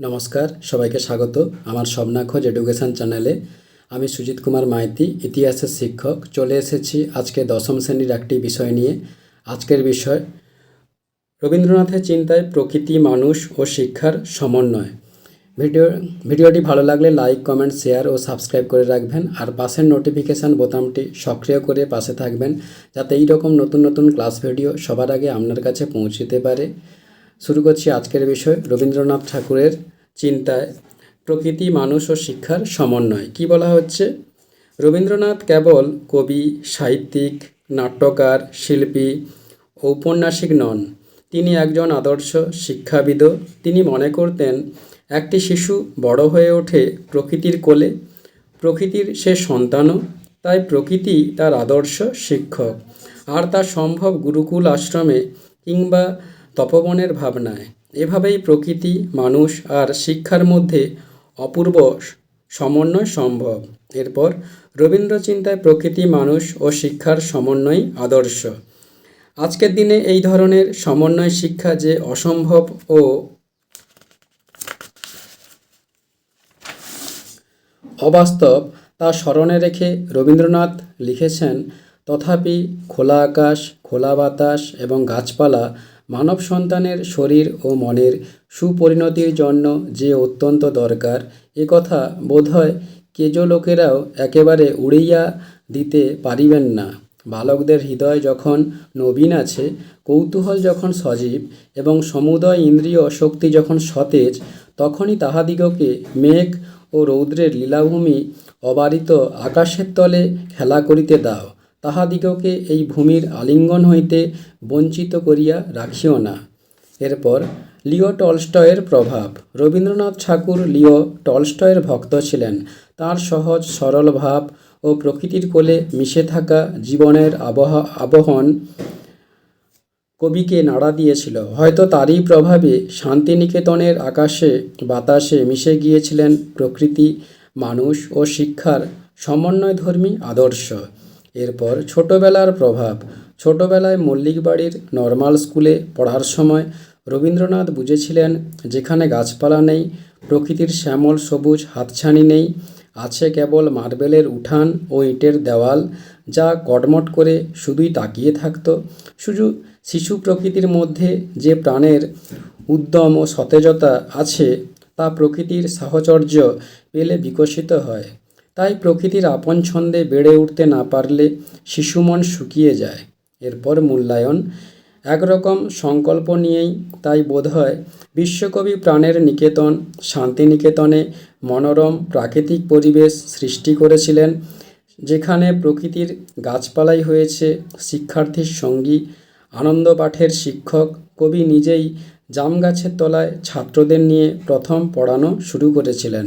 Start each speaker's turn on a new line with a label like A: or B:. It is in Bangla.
A: নমস্কার, সবাইকে স্বাগত আমার স্বপ্নাখোঁজ এডুকেশন চ্যানেলে। আমি সুজিত কুমার মাইতি, ইতিহাসের শিক্ষক। চলে এসেছি আজকে দশম শ্রেণির একটি বিষয় নিয়ে। আজকের বিষয়, রবীন্দ্রনাথের চিন্তায় প্রকৃতি, মানুষ ও শিক্ষার সমন্বয়। ভিডিও, ভিডিওটি ভালো লাগলে লাইক, কমেন্ট, শেয়ার ও সাবস্ক্রাইব করে রাখবেন। আর পাশের নোটিফিকেশান বোতামটি সক্রিয় করে পাশে থাকবেন, যাতে এই রকম নতুন নতুন ক্লাস ভিডিও সবার আগে আপনার কাছে পৌঁছতে পারে। শুরু করছি আজকের বিষয় রবীন্দ্রনাথ ঠাকুরের চিন্তায়, প্রকৃতি, মানুষ ও শিক্ষার সমন্বয়। কি বলা হচ্ছে? রবীন্দ্রনাথ কেবল কবি, সাহিত্যিক, নাট্যকার, শিল্পী, ঔপন্যাসিক নন। তিনি একজন আদর্শ শিক্ষাবিদও তিনি মনে করতেন, একটি শিশু বড় হয়ে ওঠে প্রকৃতির কোলে। প্রকৃতির সে সন্তানও, তাই প্রকৃতি তার আদর্শ শিক্ষক। আর তা সম্ভব গুরুকুল আশ্রমে কিংবা তপবনের ভাবনায়। এভাবেই প্রকৃতি, মানুষ আর শিক্ষার মধ্যে অপূর্ব সমন্বয় সম্ভব। এরপর রবীন্দ্র চিন্তায় প্রকৃতি, মানুষ ও শিক্ষার সমন্বয় আদর্শ। আজকের দিনে এই ধরনের সমন্বয় শিক্ষা যে অসম্ভব ও অবাস্তব, তা স্মরণে রেখে রবীন্দ্রনাথ লিখেছেন, তথাপি খোলা আকাশ, খোলা বাতাস এবং গাছপালা মানব সন্তানের শরীর ও মনের সুপরিণতির জন্য যে অত্যন্ত দরকার, এ কথা বোধহয় কেজো লোকেরাও একেবারে উড়িয়া দিতে পারিবেন না। বালকদের হৃদয় যখন নবীন আছে, কৌতূহল যখন সজীব এবং সমুদয় ইন্দ্রিয় শক্তি যখন সতেজ, তখনই তাহাদিগকে মেঘ ও রৌদ্রের লীলাভূমি অবারিত আকাশের তলে খেলা করিতে দাও। তাহাদিগকে এই ভূমির আলিঙ্গন হইতে বঞ্চিত করিয়া রাখিও না। এরপর লিও টলস্টয়ের প্রভাব। রবীন্দ্রনাথ ঠাকুর লিও টলস্টয়ের ভক্ত ছিলেন। তার সহজ, সরল ভাব ও প্রকৃতির কোলে মিশে থাকা জীবনের আবহা, আবহন কবিকে নাড়া দিয়েছিল। হয়তো তারই প্রভাবে শান্তিনিকেতনের আকাশে বাতাসে মিশে গিয়েছিলেন প্রকৃতি, মানুষ ও শিক্ষার সমন্বয়ধর্মী আদর্শ। এরপর ছোটবেলার প্রভাব। ছোটবেলায় মল্লিক বাড়ির নর্মাল স্কুলে পড়ার সময় রবীন্দ্রনাথ বুঝেছিলেন, যেখানে গাছপালা নেই, প্রকৃতির শ্যামল সবুজ হাতছানি নেই, আছে কেবল মার্বেলের উঠান ও ইটের দেওয়াল, যা কটমট করে শুধুই তাকিয়ে থাকত। শুধু শিশু প্রকৃতির মধ্যে যে প্রাণের উদ্যম ও সতেজতা আছে, তা প্রকৃতির সাহচর্য পেলে বিকশিত হয়। তাই প্রকৃতির আপন ছন্দে বেড়ে উঠতে না পারলে শিশু মন শুকিয়ে যায়। এরপর মূল্যায়ন। একরকম সংকল্প নিয়েই তাই বোধহয় বিশ্বকবি প্রাণের নিকেতন, শান্তিনিকেতনে মনোরম প্রাকৃতিক পরিবেশ সৃষ্টি করেছিলেন, যেখানে প্রকৃতির গাছপালাই হয়েছে, শিক্ষার্থীর সঙ্গী, আনন্দ পাঠের শিক্ষক, কবি নিজেই জাম গাছের তলায় ছাত্রদের নিয়ে প্রথম পড়ানো শুরু করেছিলেন।